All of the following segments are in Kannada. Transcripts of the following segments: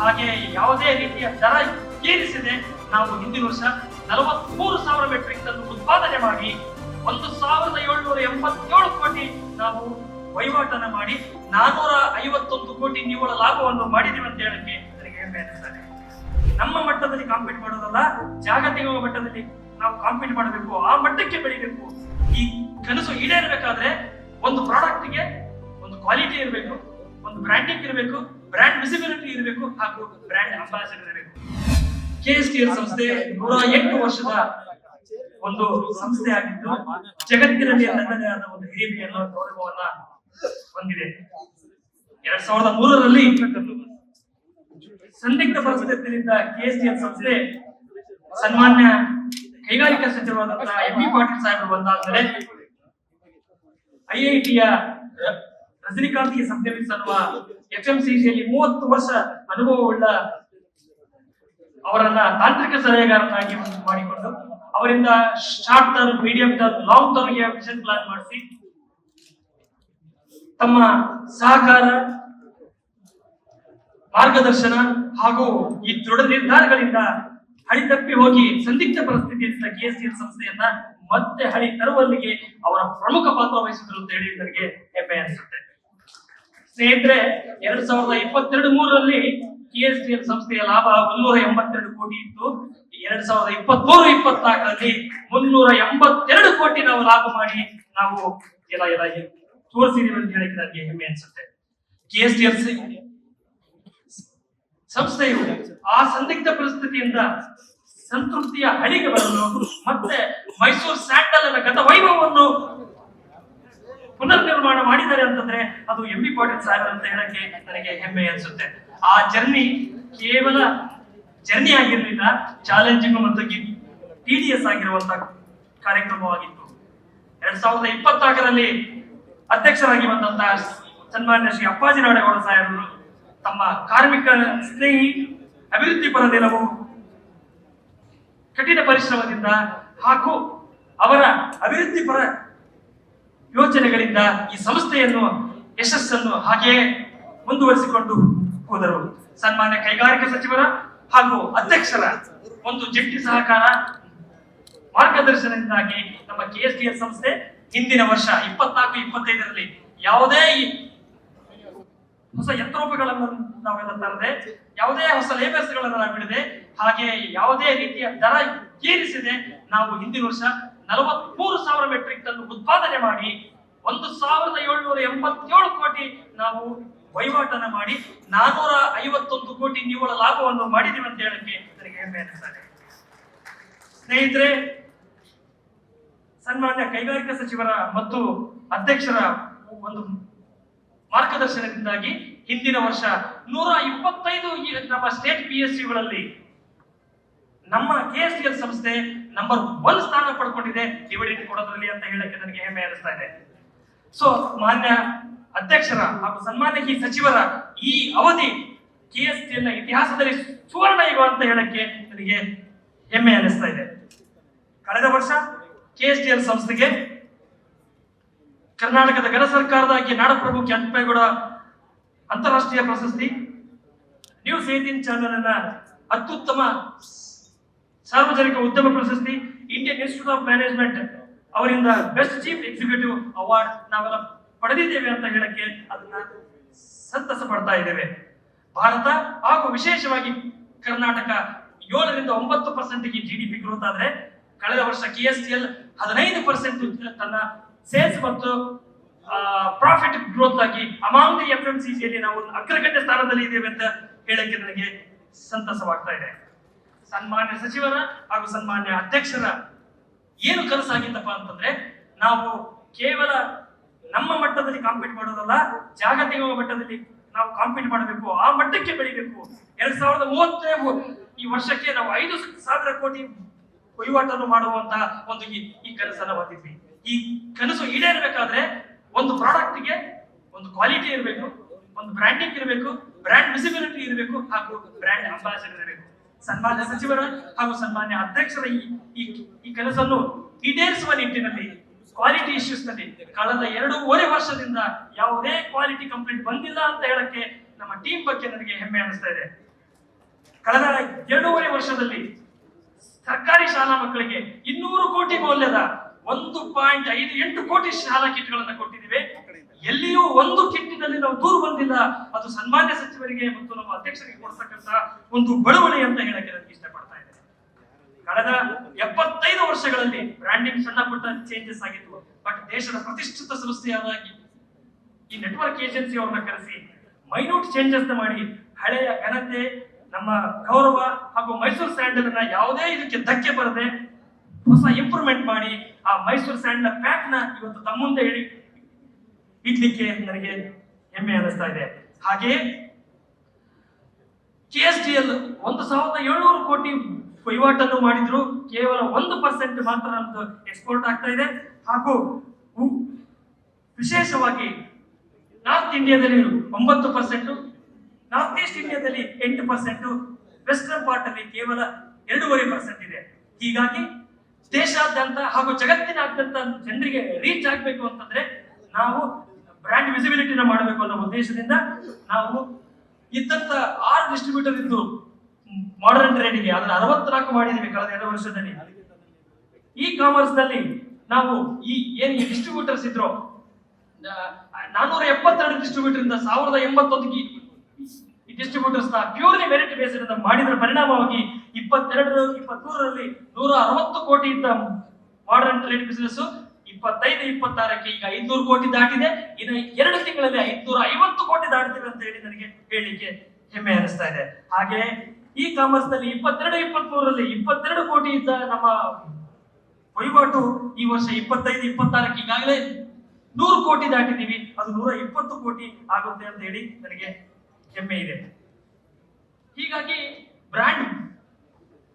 ಹಾಗೆ ಯಾವುದೇ ರೀತಿಯ ದರ ಏರಿಸಿದೆ ನಾವು ಹಿಂದಿನ ವರ್ಷ ನಲವತ್ಮೂರು ಸಾವಿರ ಮೆಟ್ರಿಕ್ ಟನ್ ಉತ್ಪಾದನೆ ಮಾಡಿ ಒಂದು ಸಾವಿರದ ಏಳ್ನೂರ ಎಂಬತ್ತೇಳು ಕೋಟಿ ನಾವು ವಹಿವಾಟನ್ನು ಮಾಡಿ ನಾನೂರ ಐವತ್ತೊಂದು ಕೋಟಿ ನಿವ್ವಳ ಲಾಭವನ್ನು ಮಾಡಿದೀವಿ ಅಂತ ಹೇಳಕ್ಕೆ ನನಗೆ ಹೆಮ್ಮೆ ಅನಿಸ್ತಾರೆ ನಮ್ಮ ಮಟ್ಟದಲ್ಲಿ ಕಾಂಪೀಟ್ ಮಾಡೋದಲ್ಲ, ಜಾಗತಿಕ ಮಟ್ಟದಲ್ಲಿ ನಾವು ಕಾಂಪೀಟ್ ಮಾಡಬೇಕು, ಆ ಮಟ್ಟಕ್ಕೆ ಬೆಳಿಬೇಕು. ಈ ಕನಸು ಈಡೇರಬೇಕಾದ್ರೆ ಒಂದು ಪ್ರಾಡಕ್ಟ್ಗೆ ಒಂದು ಕ್ವಾಲಿಟಿ ಇರಬೇಕು, ಒಂದು ಬ್ರ್ಯಾಂಡಿಂಗ್ ಇರಬೇಕು ಬ್ರ್ಯಾಂಡ್ ವಿಸಿಬಿಲಿಟಿ ಇರಬೇಕು ಹಾಗೂ ಬ್ರ್ಯಾಂಡ್ ಅಂಬಾಸಿಡರ್ ಇರಬೇಕು. ಕೆಎಸ್ಟಿಎಲ್ ಸಂಸ್ಥೆ ನೂರ ಎಂಟು ವರ್ಷದ ಒಂದು ಸಂಸ್ಥೆ ಆಗಿದ್ದು, ಜಗತ್ತಿನಲ್ಲಿ ತನ್ನದೇ ಆದ ಒಂದು ಹಿರಿಮೆಯನ್ನು, ಗೌರವವನ್ನ ಹೊಂದಿದೆ. ಎರಡ್ ಸಾವಿರದ ಮೂರರಲ್ಲಿ ಸಂದಿಗ್ಧ ಪರಿಸ್ಥಿತಿಯಿಂದ ಕೆಎಸ್ಟಿಎಲ್ ಸಂಸ್ಥೆ ಸನ್ಮಾನ್ಯ ಕೈಗಾರಿಕಾ ಸಚಿವರಾದಂತಹ ಎಂ ಬಿ ಪಾಟೀಲ್ ಸಾಹೇಬರು ಬಂದಾದ್ಮೇಲೆ ಐಐಟಿಯ ರಜನಿಕಾಂತ್ಗೆ ಸಂಸ್ಥೆಸಲ್ವ ಎಫ್ ಎಂ ಯಲ್ಲಿ ಮೂವತ್ತು ವರ್ಷ ಅನುಭವವುಳ್ಳ ಅವರನ್ನ ತಾಂತ್ರಿಕ ಸಲಹೆಗಾರನಾಗಿ ಮಾಡಿಕೊಂಡು ಅವರಿಂದ short term medium term long ಟರ್ಮ್ಗೆ vision plan ಮಾಡಿಸಿ ತಮ್ಮ ಸಹಕಾರ, ಮಾರ್ಗದರ್ಶನ ಹಾಗೂ ಈ ದೃಢ ನಿರ್ಧಾರಗಳಿಂದ ಹಳಿ ತಪ್ಪಿ ಹೋಗಿ ಸಂದಿಗ್ಧ ಪರಿಸ್ಥಿತಿಯಿಂದ ಕೆಎಸ್ಟಿಎಲ್ ಸಂಸ್ಥೆಯನ್ನ ಮತ್ತೆ ಹಳಿ ತರುವಲ್ಲಿಗೆ ಅವರ ಪ್ರಮುಖ ಪಾತ್ರ ವಹಿಸಿದರು ಅಂತ ಹೇಳಿ ನನಗೆ ಹೆಮ್ಮೆ ಅನಿಸುತ್ತೆ. ಸ್ನೇಹಿತರೆ, ಎರಡ್ ಸಾವಿರದ ಇಪ್ಪತ್ತೆರಡು ಮೂರರಲ್ಲಿ ಕೆ ಎಸ್ ಟಿ ಎಲ್ ಸಂಸ್ಥೆಯ ಲಾಭ ಮುನ್ನೂರ ಎಂಬತ್ತೆರಡು ಕೋಟಿ ಇತ್ತು. ಎರಡ್ ಸಾವಿರದ ಇಪ್ಪತ್ಮೂರು, ಇಪ್ಪತ್ನಾಲ್ಕರಲ್ಲಿ ಮುನ್ನೂರ ಎಂಬತ್ತೆರಡು ಕೋಟಿ ನಾವು ಲಾಭ ಮಾಡಿ ನಾವು ಎಲ್ಲ ಎಲ್ಲ ತೋರಿಸಿದೀವಿ ಅಂತ ಹೇಳಿದ್ರೆ ನನಗೆ ಹೆಮ್ಮೆ ಅನ್ಸುತ್ತೆ. ಕೆ ಎಸ್ ಟಿ ಎಲ್ ಸಂಸ್ಥೆಯು ಆ ಸಂದಿಗ್ಧ ಪರಿಸ್ಥಿತಿಯಿಂದ ಸಂತೃಪ್ತಿಯ ಹಳಿಗೆ ಬರಲು ಮತ್ತೆ ಮೈಸೂರು ಸ್ಯಾಂಡಲ್ ಗತ ವೈಭವವನ್ನು ಪುನರ್ ನಿರ್ಮಾಣ ಮಾಡಿದ್ದಾರೆ ಅಂತಂದ್ರೆ ಅದು ಎಂ ಬಿ ಪಾಟೀಲ್ ಸಾಹೇಬ್ ಅಂತ ಹೇಳಕ್ಕೆ ನನಗೆ ಹೆಮ್ಮೆ ಅನ್ಸುತ್ತೆ. ಆ ಜರ್ನಿ ಕೇವಲ ಜರ್ನಿ ಆಗಿರ್ಲಿಲ್ಲ ಚಾಲೆಂಜಿಂಗ್ ಮತ್ತು ಟಿ ಡಿ ಎಸ್ ಆಗಿರುವಂತ ಕಾರ್ಯಕ್ರಮವಾಗಿತ್ತು. ಎರಡ್ ಸಾವಿರದ ಇಪ್ಪತ್ನಾಲ್ಕರಲ್ಲಿ ಅಧ್ಯಕ್ಷರಾಗಿ ಬಂದಂತಹ ಸನ್ಮಾನ್ಯ ಶ್ರೀ ಅಪ್ಪಾಜಿ ನಾಡಗೌಡ ಸಾಹೇಬರು ತಮ್ಮ ಕಾರ್ಮಿಕ ಸ್ನೇಹಿ ಅಭಿವೃದ್ಧಿ ಪರ ನೆಲವು ಕಠಿಣ ಪರಿಶ್ರಮದಿಂದ ಹಾಗೂ ಅವರ ಅಭಿವೃದ್ಧಿ ಪರ ಯೋಚನೆಗಳಿಂದ ಈ ಸಂಸ್ಥೆಯನ್ನು, ಯಶಸ್ಸನ್ನು ಹಾಗೆಯೇ ಮುಂದುವರಿಸಿಕೊಂಡು ಹೋದರು. ಸನ್ಮಾನ್ಯ ಕೈಗಾರಿಕಾ ಸಚಿವರ ಹಾಗೂ ಅಧ್ಯಕ್ಷರ ಒಂದು ಜಂಟಿ ಸಹಕಾರ ಮಾರ್ಗದರ್ಶನದಿಂದಾಗಿ ನಮ್ಮ ಕೆ ಎಸ್ ಡಿ ಎಸ್ ಸಂಸ್ಥೆ ಹಿಂದಿನ ವರ್ಷ ಇಪ್ಪತ್ನಾಲ್ಕು, ಇಪ್ಪತ್ತೈದರಲ್ಲಿ ಯಾವುದೇ ಹೊಸ ಯಂತ್ರೋಪಗಳನ್ನು ನಾವೆಲ್ಲ ತರದೆ, ಯಾವುದೇ ಹೊಸ ಲೇಬರ್ಸ್ಗಳನ್ನು ನಾವು ಬಿಡದೆ ಹಾಗೆ ಯಾವುದೇ ರೀತಿಯ ದರ ಏರಿಸಿದೆ ನಾವು ಹಿಂದಿನ ವರ್ಷ ನಲವತ್ಮೂರು ಸಾವಿರ ಮೆಟ್ರಿಕ್ ಟನ್ ಉತ್ಪಾದನೆ ಮಾಡಿ ಒಂದು ಸಾವಿರದ ಏಳ್ನೂರ ಎಂಬತ್ತೇಳು ಕೋಟಿ ನಾವು ವಹಿವಾಟನ ಮಾಡಿ ನಾನೂರ ಐವತ್ತೊಂದು ಕೋಟಿ ನಿವ್ವಳ ಲಾಭವನ್ನು ಮಾಡಿದೀವಿ ಅಂತ ಹೇಳಕ್ಕೆ ನನಗೆ ಹೆಮ್ಮೆ ಅನಿಸ್ತದೆ. ಸ್ನೇಹಿತರೆ, ಸನ್ಮಾನ್ಯ ಕೈಗಾರಿಕಾ ಸಚಿವರ ಮತ್ತು ಅಧ್ಯಕ್ಷರ ಒಂದು ಮಾರ್ಗದರ್ಶನದಿಂದಾಗಿ ಹಿಂದಿನ ವರ್ಷ ನೂರ ಇಪ್ಪತ್ತೈದು ನಮ್ಮ ಸ್ಟೇಟ್ ಪಿ ಎಸ್ ಸಿಗಳಲ್ಲಿ ನಮ್ಮ ಕೆ ಎಸ್ ಎಲ್ ಸಂಸ್ಥೆ ನಂಬರ್ ಒನ್ ಸ್ಥಾನ ಪಡ್ಕೊಂಡಿದೆ ಡಿವಿಡೆಂಡ್ ಕೊಡೋದ್ರಲ್ಲಿ ಅಂತ ಹೇಳಕ್ಕೆ ನನಗೆ ಹೆಮ್ಮೆ ಅನಿಸ್ತಾ ಇದೆ. ಸೊ ಮಾನ್ಯ ಅಧ್ಯಕ್ಷರ ಹಾಗೂ ಸನ್ಮಾನ್ಯ ಈ ಸಚಿವರ ಈ ಅವಧಿ ಕೆ ಎಸ್ನ ಇತಿಹಾಸದಲ್ಲಿ ಸುವರ್ಣ ಯುಗ ಅಂತ ಹೇಳಕ್ಕೆ ನನಗೆ ಹೆಮ್ಮೆ ಅನಿಸ್ತಾ ಇದೆ. ಕಳೆದ ವರ್ಷ ಕೆ ಎಸ್ ಟಿ ಎಲ್ ಸಂಸ್ಥೆಗೆ ಕರ್ನಾಟಕದ ಗಣ ಸರ್ಕಾರದ ಆಗಿ ನಾಡಪ್ರಭು ಕೆಂಪೇಗೌಡ ಅಂತಾರಾಷ್ಟ್ರೀಯ ಪ್ರಶಸ್ತಿ, ನ್ಯೂಸ್ ಏಟೀನ್ ಚಾನೆಲ್ ಅನ್ನ ಅತ್ಯುತ್ತಮ ಸಾರ್ವಜನಿಕ ಉದ್ಯಮ ಪ್ರಶಸ್ತಿ ಇಂಡಿಯನ್ ಇನ್ಸ್ಟಿಟ್ಯೂಟ್ ಆಫ್ ಮ್ಯಾನೇಜ್ಮೆಂಟ್ ಅವರಿಂದ ಬೆಸ್ಟ್ ಚೀಫ್ ಎಕ್ಸಿಕ್ಯೂಟಿವ್ ಅವಾರ್ಡ್ ನಾವೆಲ್ಲ ಪಡೆದಿದ್ದೇವೆ ಅಂತ ಹೇಳಕ್ಕೆ ಅದನ್ನ ಸಂತಸ ಪಡ್ತಾ ಇದ್ದೇವೆ. ಭಾರತ ಹಾಗೂ ವಿಶೇಷವಾಗಿ ಕರ್ನಾಟಕ ಏಳರಿಂದ ಒಂಬತ್ತು percent G D P growth ಆದ್ರೆ ಕಳೆದ ವರ್ಷ ಕೆ ಎಸ್ ಸಿ ಎಲ್ ಹದಿನೈದು ಪರ್ಸೆಂಟ್ ತನ್ನ ಸೇಲ್ಸ್ ಮತ್ತು ಪ್ರಾಫಿಟ್ ಗ್ರೋತ್ ಆಗಿ ಅಮಾಂಗ್ ಎಫ್ ಎಂ ಸಿ ಯಲ್ಲಿ ನಾವು ಅಗ್ರಗಣ್ಯ ಸ್ಥಾನದಲ್ಲಿ ಇದ್ದೇವೆ ಅಂತ ಹೇಳಕ್ಕೆ ನನಗೆ ಸಂತಸವಾಗ್ತಾ ಇದೆ. ಸನ್ಮಾನ್ಯ ಸಚಿವರ ಹಾಗೂ ಸನ್ಮಾನ್ಯ ಅಧ್ಯಕ್ಷರ ಏನು ಕನಸಾಗಿತ್ತಪ್ಪ ಅಂತಂದ್ರೆ, ನಾವು ಕೇವಲ ನಮ್ಮ ಮಟ್ಟದಲ್ಲಿ ಕಾಂಪೀಟ್ ಮಾಡೋದಲ್ಲ, ಜಾಗತಿಕ ಮಟ್ಟದಲ್ಲಿ ನಾವು ಕಾಂಪೀಟ್ ಮಾಡಬೇಕು, ಆ ಮಟ್ಟಕ್ಕೆ ಬೆಳಿಬೇಕು. ಎರಡ್ ಸಾವಿರದ ಮೂವತ್ತನೇ ಈ ವರ್ಷಕ್ಕೆ ನಾವು ಐದು ಸಾವಿರ ಕೋಟಿ ವಹಿವಾಟನ್ನು ಮಾಡುವಂತಹ ಒಂದು ಈ ಕನಸನ್ನ ಹೊಂದಿದ್ವಿ ಈ ಕನಸು ಈಡೇರಬೇಕಾದ್ರೆ ಒಂದು ಪ್ರಾಡಕ್ಟ್ಗೆ ಒಂದು ಕ್ವಾಲಿಟಿ ಇರಬೇಕು, ಒಂದು ಬ್ರ್ಯಾಂಡಿಂಗ್ ಇರಬೇಕು ಬ್ರ್ಯಾಂಡ್ ವಿಸಿಬಿಲಿಟಿ ಇರಬೇಕು ಹಾಗೂ ಬ್ರ್ಯಾಂಡ್ ಅಂಬಾಸಿಡರ್ ಇರಬೇಕು. ಸನ್ಮಾನ್ಯ ಸಚಿವರ ಹಾಗೂ ಸನ್ಮಾನ್ಯ ಅಧ್ಯಕ್ಷರ ಈ ಈ ಕೆಲಸವನ್ನು ಈಡೇರಿಸುವ ನಿಟ್ಟಿನಲ್ಲಿ ಕ್ವಾಲಿಟಿ ಇಶ್ಯೂಸ್ನಲ್ಲಿ ಕಳೆದ ಎರಡೂವರೆ ವರ್ಷದಿಂದ ಯಾವುದೇ ಕ್ವಾಲಿಟಿ ಕಂಪ್ಲೇಂಟ್ ಬಂದಿಲ್ಲ ಅಂತ ಹೇಳಕ್ಕೆ ನಮ್ಮ ಟೀಮ್ ಬಗ್ಗೆ ನನಗೆ ಹೆಮ್ಮೆ ಅನಿಸ್ತಾ ಇದೆ. ಕಳೆದ ಎರಡೂವರೆ ವರ್ಷದಲ್ಲಿ ಸರ್ಕಾರಿ ಶಾಲಾ ಮಕ್ಕಳಿಗೆ ಇನ್ನೂರು ಕೋಟಿ ಮೌಲ್ಯದ ಒಂದು ಪಾಯಿಂಟ್ ಐದು ಎಂಟು ಕೋಟಿ ಶಾಲಾ ಕಿಟ್ಗಳನ್ನು ಕೊಟ್ಟಿದ್ದೇವೆ. ಎಲ್ಲಿಯೂ ಒಂದು ಕಿಟ್ಟಿನಲ್ಲಿ ನಾವು ದೂರು ಬಂದಿಲ್ಲ. ಅದು ಸನ್ಮಾನ್ಯ ಸಚಿವರಿಗೆ ಮತ್ತು ನಮ್ಮ ಅಧ್ಯಕ್ಷರಿಗೆ ಕೊಡ್ತಕ್ಕಂತ ಒಂದು ಬಳುವಳಿ ಅಂತ ಹೇಳಕ್ಕೆ ನನಗೆ ಇಷ್ಟಪಡ್ತಾ ಇದ್ದೇನೆ. ಕಳೆದ ಎಪ್ಪತ್ತೈದು ವರ್ಷಗಳಲ್ಲಿ ಬ್ರ್ಯಾಂಡಿಂಗ್ ಸಣ್ಣ ಪುಟ್ಟ ಚೇಂಜಸ್ ಆಗಿತ್ತು ಬಟ್ ದೇಶದ ಪ್ರತಿಷ್ಠಿತ ಸಂಸ್ಥೆಯಾದ ಈ- ನೆಟ್ವರ್ಕ್ ಏಜೆನ್ಸಿ ಅವ್ರನ್ನ ಕರೆಸಿ ಮೈನ್ಯೂಟ್ ಚೇಂಜಸ್ ಮಾಡಿ ಹಳೆಯ ಘನತೆ, ನಮ್ಮ ಗೌರವ ಹಾಗೂ ಮೈಸೂರು ಸ್ಯಾಂಡಲ್ ಅನ್ನ ಯಾವುದೇ ಇದಕ್ಕೆ ಧಕ್ಕೆ ಬರದೆ ಹೊಸ ಇಂಪ್ರೂವ್ಮೆಂಟ್ ಮಾಡಿ ಆ ಮೈಸೂರು ಸ್ಯಾಂಡಲ್ ಪ್ಯಾಕ್ನ ಇವತ್ತು ತಮ್ಮ ಮುಂದೆ ಇಡಿ ಇಡ್ಲಿಕ್ಕೆ ನನಗೆ ಹೆಮ್ಮೆ ಅನಿಸ್ತಾ ಇದೆ. ಹಾಗೆಯೇ ಎಲ್ ಒಂದು ಸಾವಿರದ ಏಳ್ನೂರು ಕೋಟಿ ವಹಿವಾಟನ್ನು ಮಾಡಿದ್ರು. ಕೇವಲ ಒಂದು ಪರ್ಸೆಂಟ್ ಮಾತ್ರ ನಮ್ದು ಎಕ್ಸ್ಪೋರ್ಟ್ ಆಗ್ತಾ ಇದೆ. ಹಾಗೂ ವಿಶೇಷವಾಗಿ ನಾರ್ತ್ ಇಂಡಿಯಾದಲ್ಲಿ ಒಂಬತ್ತು ಪರ್ಸೆಂಟ್ ನಾರ್ತ್ ಈಸ್ಟ್ ಇಂಡಿಯಾದಲ್ಲಿ ಎಂಟು ಪರ್ಸೆಂಟ್ ವೆಸ್ಟರ್ನ್ ಪಾರ್ಟ್ ಅಲ್ಲಿ ಕೇವಲ ಎರಡೂವರೆ ಪರ್ಸೆಂಟ್ ಇದೆ. ಹೀಗಾಗಿ ದೇಶಾದ್ಯಂತ ಹಾಗೂ ಜಗತ್ತಿನಾದ್ಯಂತ ಜನರಿಗೆ ರೀಚ್ ಆಗಬೇಕು ಅಂತಂದ್ರೆ ನಾವು ವಿಸಿಬಿಲಿಟಿನ ಮಾಡಬೇಕು ಅನ್ನೋ ಉದ್ದೇಶದಿಂದ ನಾವು ಇದ್ದಂತ ಆರು ಡಿಸ್ಟ್ರಿಬ್ಯೂಟರ್ ಇದ್ದು ಮಾಡರ್ನ್ ಟ್ರೇಡಿಂಗ್ ಅದನ್ನ ಅರವತ್ನಾಲ್ಕು ಮಾಡಿದೀವಿ ಕಳೆದ ಎರಡು ವರ್ಷದಲ್ಲಿ. ಇ ಕಾಮರ್ಸ್ನಲ್ಲಿ ನಾವು ಈ ಏನು ಈ ಡಿಸ್ಟ್ರಿಬ್ಯೂಟರ್ಸ್ ಇದ್ರು ನಾನೂರ ಎಪ್ಪತ್ತೆರಡು ಡಿಸ್ಟ್ರಿಬ್ಯೂಟರ್ ಇಂದ ಸಾವಿರದ ಎಂಬತ್ತೊಂದಿಗೆ ಈ ಡಿಸ್ಟ್ರಿಬ್ಯೂಟರ್ಸ್ನ ಪ್ಯೂರ್ಲಿ ಮೆರಿಟ್ ಬೇಸ್ಡ್ ಮಾಡಿದ್ರ ಪರಿಣಾಮವಾಗಿ ಇಪ್ಪತ್ತೆರಡು ಇಪ್ಪತ್ಮೂರರಲ್ಲಿ ನೂರ ಅರವತ್ತು ಕೋಟಿ ಇದ್ದ ಮಾಡರ್ನ್ ಟ್ರೇಡ್ ಬಿಸಿನೆಸ್ ಇಪ್ಪತ್ತೈದು, ಇಪ್ಪತ್ತಾರಕ್ಕೆ ಈಗ ಐದ್ನೂರು ಕೋಟಿ ದಾಟಿದೆ. ಇನ್ನು ಎರಡು ತಿಂಗಳಲ್ಲಿ ಐದ್ನೂರ ಐವತ್ತು ಕೋಟಿ ದಾಟುತ್ತೇವೆ ಅಂತ ಹೇಳಿ ನನಗೆ ಹೇಳಲಿಕ್ಕೆ ಹೆಮ್ಮೆ ಅನಿಸ್ತಾ ಇದೆ. ಹಾಗೆ ಈ ಕಾಮರ್ಸ್ನಲ್ಲಿ ಇಪ್ಪತ್ತೆರಡು, ಇಪ್ಪತ್ಮೂರರಲ್ಲಿ ಇಪ್ಪತ್ತೆರಡು ಕೋಟಿ ಇದ್ದ ನಮ್ಮ ವಹಿವಾಟು ಈ ವರ್ಷ ಇಪ್ಪತ್ತೈದು, ಇಪ್ಪತ್ತಾರಕ್ಕೆ ಈಗಾಗಲೇ ನೂರು ಕೋಟಿ ದಾಟಿದೀವಿ ಅದು ನೂರ ಇಪ್ಪತ್ತು ಕೋಟಿ ಆಗುತ್ತೆ ಅಂತ ಹೇಳಿ ನನಗೆ ಹೆಮ್ಮೆ ಇದೆ. ಹೀಗಾಗಿ ಬ್ರ್ಯಾಂಡ್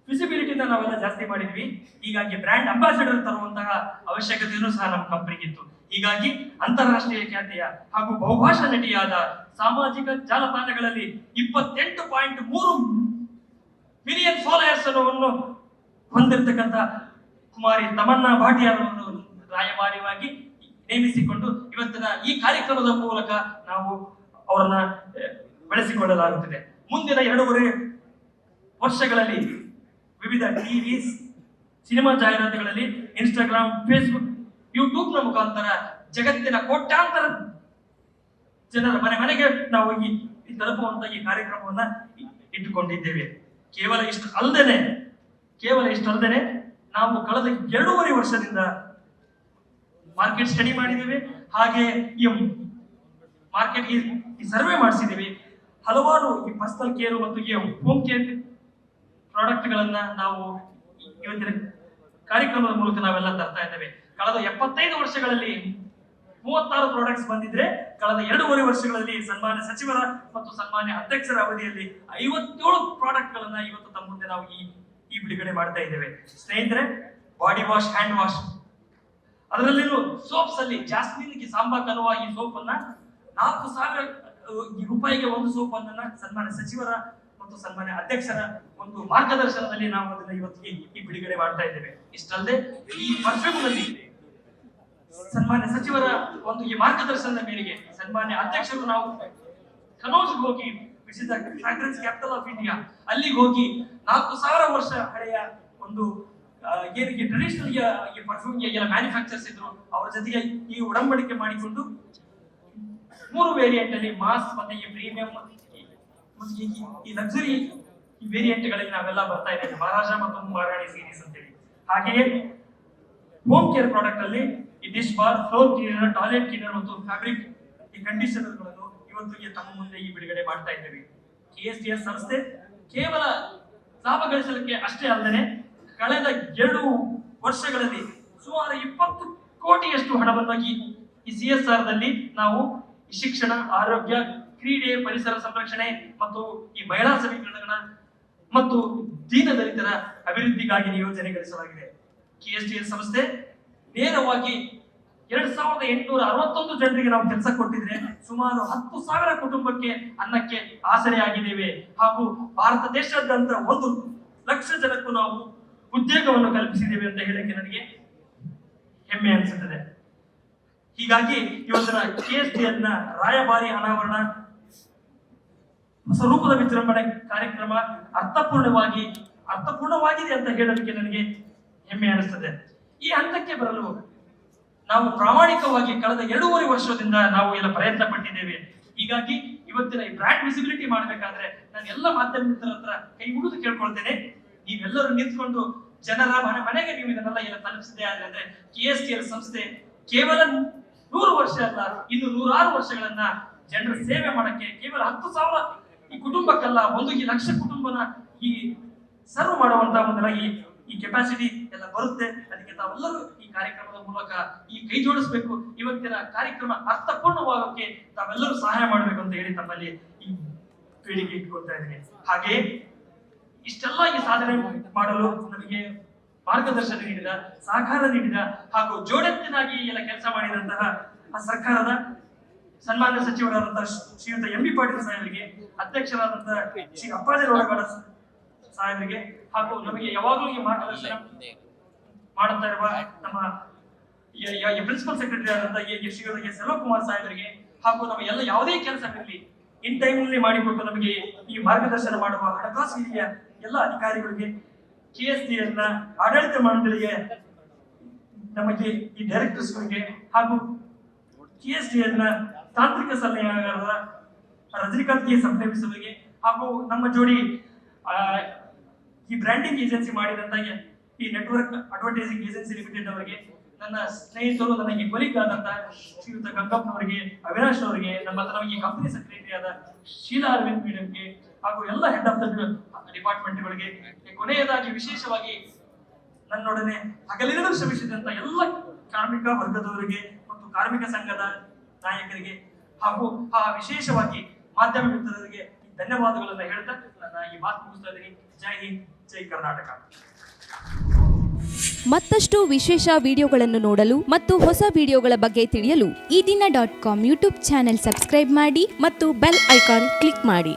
ವಿಸಿಬಿಲಿಟಿನ ನಾವೆಲ್ಲ ಜಾಸ್ತಿ ಮಾಡಿದ್ವಿ. ಹೀಗಾಗಿ ಬ್ರ್ಯಾಂಡ್ ಅಂಬಾಸಿಡರ್ ತರುವಂತಹ ಅವಶ್ಯಕತೆಯೂ ಸಹ ನಮ್ಮ ಕಂಪನಿಗಿತ್ತು ಹೀಗಾಗಿ ಅಂತಾರಾಷ್ಟ್ರೀಯ ಖ್ಯಾತಿಯ ಹಾಗೂ ಬಹುಭಾಷಾ ನಟಿಯಾದ ಸಾಮಾಜಿಕ ಜಾಲತಾಣಗಳಲ್ಲಿ ಇಪ್ಪತ್ತೆಂಟು ಪಾಯಿಂಟ್ ಮೂರು ಮಿಲಿಯನ್ ಫಾಲೋಯರ್ಸ್ ಅನ್ನು ಹೊಂದಿರತಕ್ಕಂತ ಕುಮಾರಿ ತಮನ್ನಾ ಭಾಟಿಯಾರವನ್ನು ರಾಯಭಾರಿಯಾಗಿ ನೇಮಿಸಿಕೊಂಡು ಇವತ್ತಿನ ಈ ಕಾರ್ಯಕ್ರಮದ ಮೂಲಕ ನಾವು ಅವರನ್ನ ಬೆಳೆಸಿಕೊಳ್ಳಲಾಗುತ್ತಿದೆ. ಮುಂದಿನ ಎರಡೂವರೆ ವರ್ಷಗಳಲ್ಲಿ ವಿವಿಧ ಟಿವಿ ಸಿನಿಮಾ ಜಾಹೀರಾತುಗಳಲ್ಲಿ ಇನ್ಸ್ಟಾಗ್ರಾಮ್, ಫೇಸ್ಬುಕ್ ಯೂಟ್ಯೂಬ್ನ ಮುಖಾಂತರ ಜಗತ್ತಿನ ಕೋಟ್ಯಾಂತರ ಜನರ ಮನೆ ಮನೆಗೆ ನಾವು ಈ ತಲುಪುವಂತ ಈ ಕಾರ್ಯಕ್ರಮವನ್ನ ಇಟ್ಟುಕೊಂಡಿದ್ದೇವೆ. ಕೇವಲ ಇಷ್ಟು ಅಲ್ಲದೇನೆ ಕೇವಲ ಇಷ್ಟು ಅಲ್ಲದೇನೆ ನಾವು ಕಳೆದ ಎರಡೂವರೆ ವರ್ಷದಿಂದ ಮಾರ್ಕೆಟ್ ಸ್ಟಡಿ ಮಾಡಿದ್ದೇವೆ. ಹಾಗೆ ಈ ಮಾರ್ಕೆಟ್ ಸರ್ವೆ ಮಾಡಿಸಿದ್ದೀವಿ. ಹಲವಾರು ಈ ಪರ್ಸನಲ್ ಕೇರ್ ಮತ್ತು ಈ ಹೋಮ್ ಕೇರ್ ಪ್ರಾಡಕ್ಟ್ ಗಳನ್ನ ನಾವು ಇವತ್ತಿನ ಕಾರ್ಯಕ್ರಮದ ಮೂಲಕ ನಾವೆಲ್ಲ ತರ್ತಾ ಇದ್ದೇವೆ. ಕಳೆದ ಎಪ್ಪತ್ತೈದು ವರ್ಷಗಳಲ್ಲಿ ಮೂವತ್ತಾರು ಪ್ರಾಡಕ್ಟ್ಸ್ ಬಂದಿದ್ರೆ, ಕಳೆದ ಎರಡೂವರೆ ವರ್ಷಗಳಲ್ಲಿ ಸನ್ಮಾನ್ಯ ಸಚಿವರ ಮತ್ತು ಸನ್ಮಾನ್ಯ ಅಧ್ಯಕ್ಷರ ಅವಧಿಯಲ್ಲಿ ಐವತ್ತೇಳು ಪ್ರಾಡಕ್ಟ್ ಗಳನ್ನ ಇವತ್ತು ತಮ್ಮ ಮುಂದೆ ನಾವು ಈ ಈ ಬಿಡುಗಡೆ ಮಾಡ್ತಾ ಇದ್ದೇವೆ. ಸ್ನೇಹಿತರೆ, ಬಾಡಿ ವಾಶ್ ಹ್ಯಾಂಡ್ ವಾಶ್ ಅದರಲ್ಲಿರೋ ಸೋಪ್ಸ್ ಅಲ್ಲಿ ಜಾಸ್ಮಿನ್ಗೆ ಸಾಂಬಾಕ್ ಅನ್ನುವ ಈ ಸೋಪ್ ಅನ್ನ ನಾಲ್ಕು ಸಾವಿರ ರೂಪಾಯಿಗೆ ಒಂದು ಸೋಪ್ ಅನ್ನ ಸನ್ಮಾನ್ಯ ಸಚಿವರ ಮತ್ತು ಸನ್ಮಾನ್ಯ ಅಧ್ಯಕ್ಷರ ಒಂದು ಮಾರ್ಗದರ್ಶನದಲ್ಲಿ ನಾವು ಅದನ್ನ ಇವತ್ತಿಗೆ ಈ ಬಿಡುಗಡೆ ಮಾಡ್ತಾ ಇದ್ದೇವೆ. ಇಷ್ಟಲ್ಲದೆ ಈ ಪರ್ಫ್ಯೂಮ್ನಲ್ಲಿ ಸನ್ಮಾನ್ಯ ಸಚಿವರ ಒಂದು ಈ ಮಾರ್ಗದರ್ಶನದ ಮೇರೆಗೆ ಸನ್ಮಾನ್ಯ ಅಧ್ಯಕ್ಷರು ನಾವು ಕನೌಜ್ ಹೋಗಿ which fragrance capital of India. ಅಲ್ಲಿಗೆ ಹೋಗಿ ನಾಲ್ಕು ಸಾವಿರ ವರ್ಷ ಹಳೆಯ ಒಂದು ಏನಿಗೆ ಟ್ರೆಡಿಷನಲ್ ಈ ಪರ್ಫ್ಯೂಮ್ ಎಲ್ಲ ಮ್ಯಾನುಫ್ಯಾಕ್ಚರ್ಸ್ ಇದ್ರು. ಅವರ ಜೊತೆಗೆ ಈ ಒಡಂಬಡಿಕೆ ಮಾಡಿಕೊಂಡು ಮೂರು ವೇರಿಯಂಟ್ ಅಲ್ಲಿ ಮಾಸ್ ಮತ್ತೆ ಈ ಪ್ರೀಮಿಯಂ ಈ ಲಕ್ಸುರಿ ವೇರಿಯಂಟ್ಗಳಲ್ಲಿ ನಾವೆಲ್ಲ ಬರ್ತಾ ಇದ್ದೇವೆ. ಮಹಾರಾಜ ಮತ್ತು ಮಹಾರಾಣಿ ಸೀರೀಸ್ ಅಂತೇಳಿ. ಹಾಗೆಯೇ ಹೋಮ್ ಕೇರ್ ಪ್ರಾಡಕ್ಟ್ ಅಲ್ಲಿ ಈ dish bar floor cleaner toilet cleaner ಮತ್ತು ಫ್ಯಾಬ್ರಿಕ್ ಈ ಕಂಡೀಷನರ್ಗಳನ್ನು ಇವತ್ತಿಗೆ ತಮ್ಮ ಮುಂದೆ ಈ ಬಿಡುಗಡೆ ಮಾಡ್ತಾ ಇದ್ದೇವೆ. ಕೆ ಎಸ್ ಟಿ ಎಸ್ ಸಂಸ್ಥೆ ಕೇವಲ ಲಾಭ ಗಳಿಸಲಿಕ್ಕೆ ಅಷ್ಟೇ ಅಲ್ಲದೆ ಕಳೆದ ಎರಡು ವರ್ಷಗಳಲ್ಲಿ ಸುಮಾರು ಇಪ್ಪತ್ತು ಕೋಟಿಯಷ್ಟು ಹಣವನ್ನು ಈ ಸಿ ಎಸ್ ಆರ್ ದಲ್ಲಿ ನಾವು ಶಿಕ್ಷಣ, ಆರೋಗ್ಯ ಕ್ರೀಡೆ, ಪರಿಸರ ಸಂರಕ್ಷಣೆ ಮತ್ತು ಈ ಮಹಿಳಾ ಸಮೀಕರಣಗಳ ಮತ್ತು ದೀನ ದಲಿತರ ಅಭಿವೃದ್ಧಿಗಾಗಿ ನಿಯೋಜನೆಗೊಳಿಸಲಾಗಿದೆ ಎಸ್ ಸಂಸ್ಥೆ ನೇರವಾಗಿ ಎರಡ್ ಸಾವಿರದ ಎಂಟುನೂರ ಅರವತ್ತೊಂದು ಜನರಿಗೆ ನಾವು ಕೆಲಸ ಕೊಟ್ಟಿದ್ರೆ ಸುಮಾರು ಹತ್ತು ಸಾವಿರ ಕುಟುಂಬಕ್ಕೆ ಅನ್ನಕ್ಕೆ ಆಸರೆಯಾಗಿದ್ದೇವೆ ಹಾಗೂ ಭಾರತ ದೇಶಾದ್ಯಂತ ಒಂದು ಲಕ್ಷ ಜನಕ್ಕೂ ನಾವು ಉದ್ಯೋಗವನ್ನು ಕಲ್ಪಿಸಿದ್ದೇವೆ ಅಂತ ಹೇಳಕ್ಕೆ ನನಗೆ ಹೆಮ್ಮೆ ಅನಿಸುತ್ತದೆ. ಹೀಗಾಗಿ ಇವತ್ತಿನ ನ ರಾಯಭಾರಿ ಅನಾವರಣ ಹೊಸ ರೂಪದ ವಿಜೃಂಭಣೆ ಕಾರ್ಯಕ್ರಮ ಅರ್ಥಪೂರ್ಣವಾಗಿ, ಅರ್ಥಪೂರ್ಣವಾಗಿದೆ ಅಂತ ಹೇಳೋದಕ್ಕೆ ನನಗೆ ಹೆಮ್ಮೆ ಅನಿಸ್ತದೆ. ಈ ಹಂತಕ್ಕೆ ಬರಲು ನಾವು ಪ್ರಾಮಾಣಿಕವಾಗಿ ಕಳೆದ ಎರಡೂವರೆ ವರ್ಷದಿಂದ ನಾವು ಎಲ್ಲ ಪ್ರಯತ್ನ ಪಟ್ಟಿದ್ದೇವೆ. ಹೀಗಾಗಿ ಇವತ್ತಿನ ಈ ಬ್ರ್ಯಾಂಡ್ ವಿಸಿಬಿಲಿಟಿ ಮಾಡಬೇಕಾದ್ರೆ ನಾನು ಎಲ್ಲ ಮಾಧ್ಯಮ ಮಿತ್ರರ ಹತ್ರ ಕೈ ಮುಗಿದು ಕೇಳ್ಕೊಳ್ತೇನೆ. ನೀವೆಲ್ಲರೂ ನಿಂತ್ಕೊಂಡು ಜನರ ಮನೆ ಮನೆಗೆ ನೀವು ಇದನ್ನೆಲ್ಲ ಎಲ್ಲ ತಲುಪಿಸಿದೆ ಅಂದ್ರೆ ಕೆ ಎಸ್ ಟಿ ಎಲ್ ಸಂಸ್ಥೆ ಕೇವಲ ನೂರು ವರ್ಷ ಅಲ್ಲ, ಇನ್ನು ನೂರಾರು ವರ್ಷಗಳನ್ನ ಜನರ ಸೇವೆ ಮಾಡಕ್ಕೆ ಕೇವಲ ಹತ್ತು ಸಾವಿರ ಈ ಕುಟುಂಬಕ್ಕಲ್ಲ ಒಂದು ಈ ಲಕ್ಷ ಕುಟುಂಬನ ಈ ಸರ್ವ್ ಮಾಡುವಂತ ಒಂದರ ಈ ಈ ಕೆಪಾಸಿಟಿ ಎಲ್ಲ ಬರುತ್ತೆ. ಅದಕ್ಕೆ ತಾವೆಲ್ಲರೂ ಈ ಕಾರ್ಯಕ್ರಮದ ಮೂಲಕ ಈ ಕೈ ಜೋಡಿಸ್ಬೇಕು. ಇವತ್ತಿನ ಕಾರ್ಯಕ್ರಮ ಅರ್ಥಪೂರ್ಣವಾಗೋಕೆ ತಾವೆಲ್ಲರೂ ಸಹಾಯ ಮಾಡಬೇಕು ಅಂತ ಹೇಳಿ ತಮ್ಮಲ್ಲಿ ಈ ಬೇಡಿಕೆ ಇಟ್ಕೊಳ್ತಾ ಇದ್ದೀನಿ. ಹಾಗೆ ಇಷ್ಟೆಲ್ಲ ಈ ಸಾಧನೆ ಮಾಡಲು ನಮಗೆ ಮಾರ್ಗದರ್ಶನ ನೀಡಿದ, ಸಹಕಾರ ನೀಡಿದ ಹಾಗೂ ಜೋಡತ್ತಿನಾಗಿ ಎಲ್ಲ ಕೆಲಸ ಮಾಡಿದಂತಹ ಆ ಸರ್ಕಾರದ ಸನ್ಮಾನ್ಯ ಸಚಿವರಾದಂತಹ ಶ್ರೀಯುತ ಎಂ ಬಿ ಪಾಟೀಲ್ ಸಾಹೇಬರಿಗೆ, ಅಧ್ಯಕ್ಷರಾದಂತಹ ಶ್ರೀ ಅಪ್ಪಾಜಿ ರೋಡಗೌಡ ಸಾಹೇಬರಿಗೆ ಹಾಗೂ ನಮಗೆ ಯಾವಾಗಲೂ ಈ ಮಾರ್ಗದರ್ಶನ ಮಾಡುತ್ತಾ ಇರುವ ನಮ್ಮ ಪ್ರಿನ್ಸಿಪಲ್ ಸೆಕ್ರೆಟರಿ ಆದಂತಹ ಶ್ರೀಯುತ ಎಸ್ ಕುಮಾರ್ ಸಾಹೇಬರಿಗೆ ಹಾಗೂ ನಮ್ಮ ಎಲ್ಲ ಯಾವುದೇ ಕೆಲಸಗಳಲ್ಲಿ ಇನ್ ಟೈಮ್ನಲ್ಲಿ ಮಾಡಿಕೊಟ್ಟು ನಮಗೆ ಈ ಮಾರ್ಗದರ್ಶನ ಮಾಡುವ ಹಣಕಾಸು ಇಲಾಖೆಯ ಎಲ್ಲ ಅಧಿಕಾರಿಗಳಿಗೆ ಕೆ ಎಸ್ ಡಿ ನ ಆಡಳಿತ ಮಂಡಳಿಗೆ ನಮಗೆ ಈ ಡೈರೆಕ್ಟರ್ಸ್ಗಳಿಗೆ ಹಾಗೂ ಕೆ ಎಸ್ ಡಿ ನ ತಾಂತ್ರಿಕ ಸಲಹೆಗಾರರ ರಜನಿಕಾಂತ್ ಕೆ ಹಾಗೂ ನಮ್ಮ ಜೋಡಿ ಈ ಬ್ರ್ಯಾಂಡಿಂಗ್ ಏಜೆನ್ಸಿ ಮಾಡಿದಂತ ಈ ನೆಟ್ವರ್ಕ್ ಅಡ್ವರ್ಟೈಸಿಂಗ್ ಏಜೆನ್ಸಿ ಲಿಮಿಟೆಡ್ ಅವರಿಗೆ, ನನ್ನ ಸ್ನೇಹಿತರು ನನಗೆ ಕೊಲೀಗ್ ಶ್ರೀಯುತ ಗಂಗಪ್ಪನವರಿಗೆ ಅವಿನಾಶ್ ಅವರಿಗೆ, ನಮ್ಮ ನಮಗೆ ಕಂಪನಿ ಸೆಕ್ರೆಟರಿ ಆದ ಶೀಲಾ ಅರವಿಂದ್ ಮೇಡಮ್ಗೆ ಹಾಗೂ ಎಲ್ಲ ಹೆಡ್ ಆಫ್ ದ ಡಿಪಾರ್ಟ್ಮೆಂಟ್ಗಳಿಗೆ ಕೊನೆಯದಾಗಿ ವಿಶೇಷವಾಗಿ ನನ್ನೊಡನೆ ಹಗಲಿರಲು ಶ್ರಮಿಸಿದಂತ ಎಲ್ಲ ಕಾರ್ಮಿಕ ವರ್ಗದವರಿಗೆ ಮತ್ತು ಕಾರ್ಮಿಕ ಸಂಘದ ನಾಯಕರಿಗೆ ಹಾಗೂ ಆ ವಿಶೇಷವಾಗಿ ಮಾಧ್ಯಮ ಮಿತ್ರರಿಗೆ ಧನ್ಯವಾದಗಳನ್ನು ಹೇಳ್ತಾ ನನ್ನ ಈ ಮಾತು ಮುಗಿಸ್ತಾ ಇದ್ದೀನಿ. ಜೈ ಹಿಂದ್, ಜೈ ಕರ್ನಾಟಕ. ಮತ್ತಷ್ಟು ವಿಶೇಷ ವಿಡಿಯೋಗಳನ್ನು ನೋಡಲು ಮತ್ತು ಹೊಸ ವಿಡಿಯೋಗಳ ಬಗ್ಗೆ ತಿಳಿಯಲು ಈ ದಿನ dot com YouTube channel subscribe ಮಾಡಿ ಮತ್ತು ಬೆಲ್ ಐಕಾನ್ ಕ್ಲಿಕ್ ಮಾಡಿ.